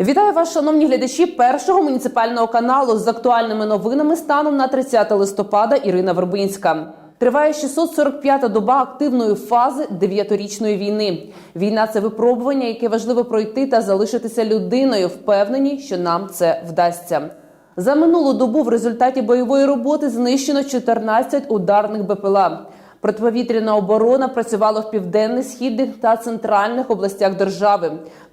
Вітаю вас, шановні глядачі першого муніципального каналу з актуальними новинами станом на 30 листопада. Ірина Вербинська. Триває 645-та доба активної фази дев'ятирічної війни. Війна це випробування, яке важливо пройти та залишитися людиною. Впевнені, що нам це вдасться. За минулу добу в результаті бойової роботи знищено 14 ударних БПЛА. Протиповітряна оборона працювала в південних, східних та центральних областях держави.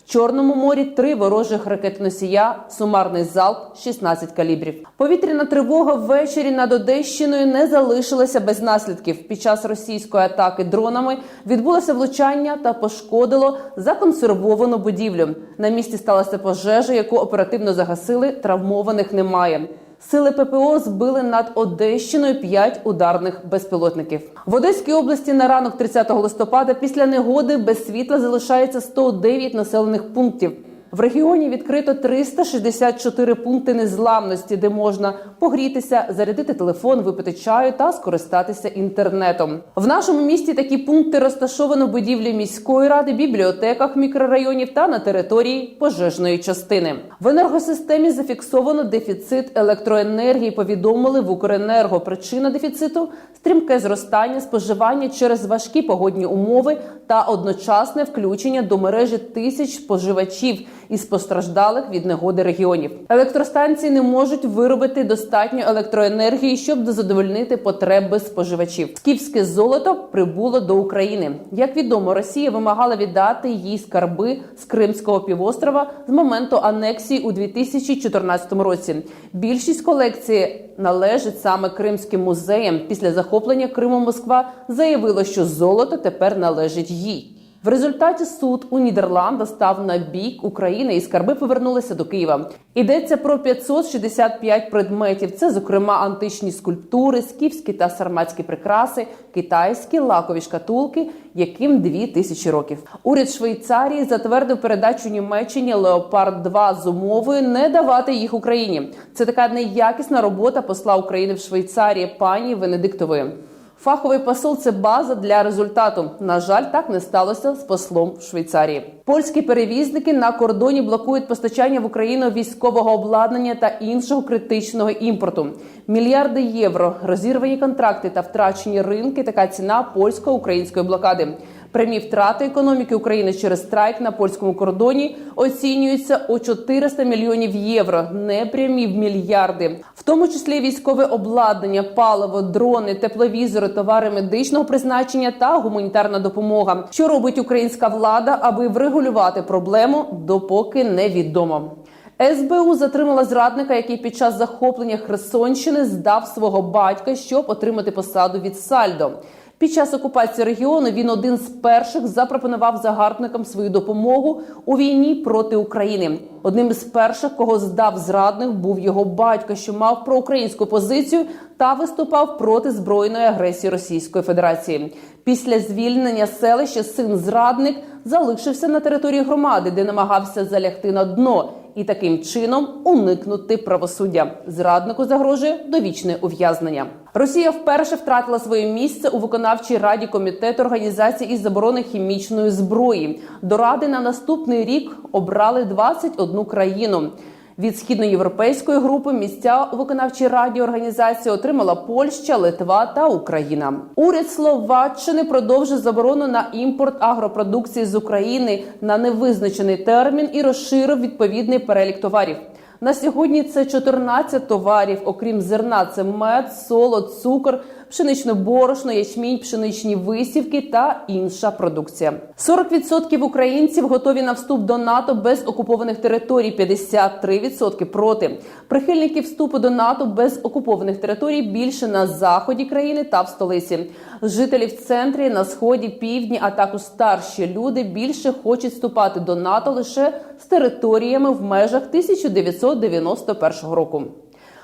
Чорному морі три ворожих ракетоносія, сумарний залп 16 калібрів. Повітряна тривога ввечері над Одещиною не залишилася без наслідків. Під час російської атаки дронами відбулося влучання та пошкодило законсервовану будівлю. На місці сталася пожежа, яку оперативно загасили. Травмованих немає. Сили ППО збили над Одещиною 5 ударних безпілотників. В Одеській області на ранок 30 листопада після негоди без світла залишається 109 населених пунктів. В регіоні відкрито 364 пункти незламності, де можна погрітися, зарядити телефон, випити чаю та скористатися інтернетом. В нашому місті такі пункти розташовано в будівлі міської ради, бібліотеках мікрорайонів та на території пожежної частини. В енергосистемі зафіксовано дефіцит електроенергії. Повідомили в Укренерго. Причина дефіциту стрімке зростання споживання через важкі погодні умови та одночасне включення до мережі тисяч споживачів із постраждалих від негоди регіонів. Електростанції не можуть виробити достатньо електроенергії, щоб задовольнити потреби споживачів. Скіфське золото прибуло до України. Як відомо, Росія вимагала віддати їй скарби з Кримського півострова з моменту анексії у 2014 році. Більшість колекції належить саме Кримським музеям. Після захоплення Криму Москва заявила, що золото тепер належить їй. В результаті суд у Нідерландах став на бік України і скарби повернулися до Києва. Йдеться про 565 предметів. Це, зокрема, античні скульптури, скіфські та сарматські прикраси, китайські лакові шкатулки, яким дві тисячі років. Уряд Швейцарії затвердив передачу Німеччині Леопард 2 з умовою не давати їх Україні. Це така неякісна робота посла України в Швейцарії пані Венедиктової. Фаховий посол це база для результату. На жаль, так не сталося з послом Швейцарії. Польські перевізники на кордоні блокують постачання в Україну військового обладнання та іншого критичного імпорту. Мільярди євро, розірвані контракти та втрачені ринки. Така ціна польсько-української блокади. Прямі втрати економіки України через страйк на польському кордоні оцінюються у 400 мільйонів євро, непрямі в мільярди, в тому числі військове обладнання, паливо, дрони, тепловізори, товари медичного призначення та гуманітарна допомога. Що робить українська влада, аби врегулювати проблему, допоки невідомо. СБУ затримала зрадника, який під час захоплення Херсонщини здав свого батька, щоб отримати посаду від Сальдо. Під час окупації регіону він один з перших запропонував загарбникам свою допомогу у війні проти України. Одним із перших, кого здав зрадник, був його батько, що мав проукраїнську позицію та виступав проти збройної агресії Російської Федерації. Після звільнення селища син зрадник залишився на території громади, де намагався залягти на дно і таким чином уникнути правосуддя. Зраднику загрожує довічне ув'язнення. Росія вперше втратила своє місце у виконавчій раді комітету організації із заборони хімічної зброї. До ради на наступний рік обрали 21 країну. Від східноєвропейської групи місця у виконавчій раді організації отримала Польща, Литва та Україна. Уряд Словаччини продовжив заборону на імпорт агропродукції з України на невизначений термін і розширив відповідний перелік товарів. На сьогодні це 14 товарів, окрім зерна, це мед, солод, цукор, пшеничне борошно, ячмінь, пшеничні висівки та інша продукція. 40% українців готові на вступ до НАТО без окупованих територій, 53% проти. Прихильників вступу до НАТО без окупованих територій більше на заході країни та в столиці. Жителі в центрі, на сході, півдні, а також старші люди більше хочуть вступати до НАТО лише з територіями в межах 1991 року.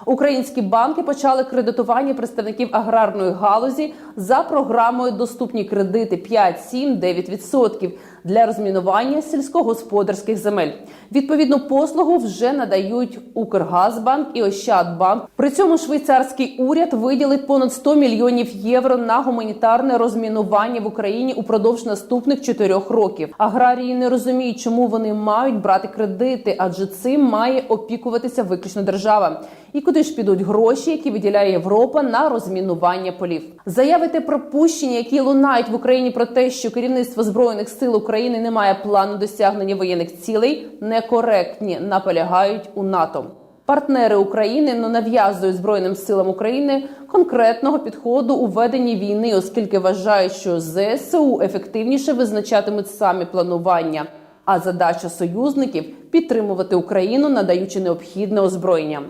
Українські банки почали кредитування представників аграрної галузі за програмою Доступні кредити 5, 7, 9%. Для розмінування сільськогосподарських земель. Відповідну послугу вже надають Укргазбанк і Ощадбанк. При цьому швейцарський уряд виділить понад 100 мільйонів євро на гуманітарне розмінування в Україні упродовж наступних чотирьох років. Аграрії не розуміють, чому вони мають брати кредити, адже цим має опікуватися виключно держава. І куди ж підуть гроші, які виділяє Європа на розмінування полів? Заяви та пропущення, які лунають в Україні про те, що керівництво збройних сил України не має плану досягнення воєнних цілей, некоректні, наполягають у НАТО. Партнери України не нав'язують збройним силам України конкретного підходу у веденні війни, оскільки вважають, що ЗСУ ефективніше визначатимуть самі планування. А задача союзників підтримувати Україну, надаючи необхідне озброєння.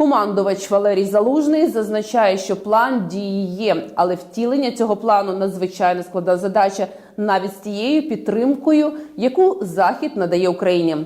Командувач Валерій Залужний зазначає, що план дії є, але втілення цього плану надзвичайно складна задача навіть з тією підтримкою, яку Захід надає Україні.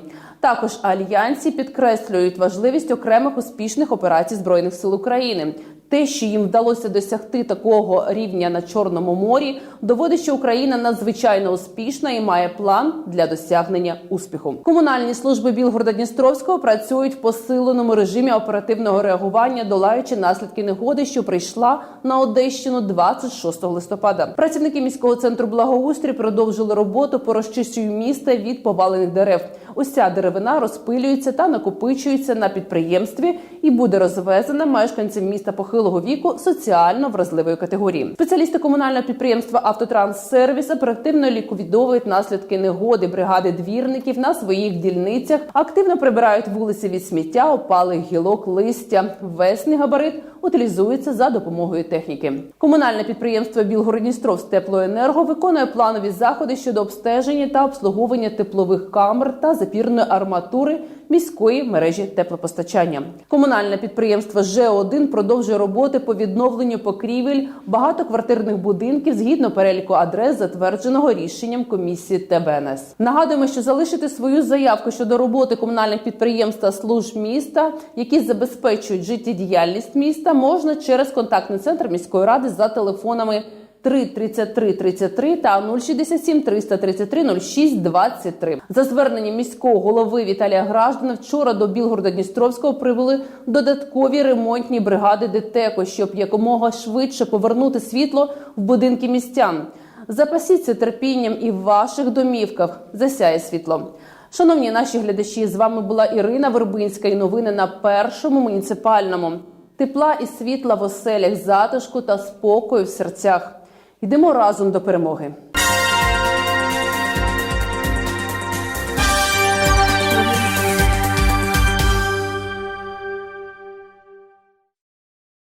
Також альянсі підкреслюють важливість окремих успішних операцій збройних сил України. Те, що їм вдалося досягти такого рівня на Чорному морі, доводить, що Україна надзвичайно успішна і має план для досягнення успіху. Комунальні служби Білгорода Дністровського працюють в посиленому режимі оперативного реагування, долаючи наслідки негоди, що прийшла на Одещину 26 листопада. Працівники міського центру благоустрій продовжили роботу по розчищенню міста від повалених дерев. Уся деревина розпилюється та накопичується на підприємстві і буде розвезена мешканцям міста похилого віку соціально вразливої категорії. Спеціалісти комунального підприємства Автотранссервіс оперативно ліквідовують наслідки негоди. Бригади двірників на своїх дільницях активно прибирають вулиці від сміття, опалих гілок, листя. Весний габарит утилізується за допомогою техніки. Комунальне підприємство Білгородністровськ теплоенерго виконує планові заходи щодо обстеження та обслуговування теплових камер та запірної арматури міської мережі теплопостачання. Комунальне підприємство Ж1 продовжує роботи по відновленню покрівель багатоквартирних будинків згідно переліку адрес, затвердженого рішенням комісії ТБНС. Нагадуємо, що залишити свою заявку щодо роботи комунальних підприємств та служб міста, які забезпечують життєдіяльність міста, можна через контактний центр міської ради за телефонами 3 33 33 та 067 333 06 23. За зверненням міського голови Віталія Граждана вчора до Білгорода Дністровського прибули додаткові ремонтні бригади ДТЕКО, щоб якомога швидше повернути світло в будинки містян. Запасіться терпінням і в ваших домівках засяє світло. Шановні наші глядачі, з вами була Ірина Вербинська і новини на першому муніципальному. Тепла і світла в оселях, затишку та спокою в серцях. Йдемо разом до перемоги.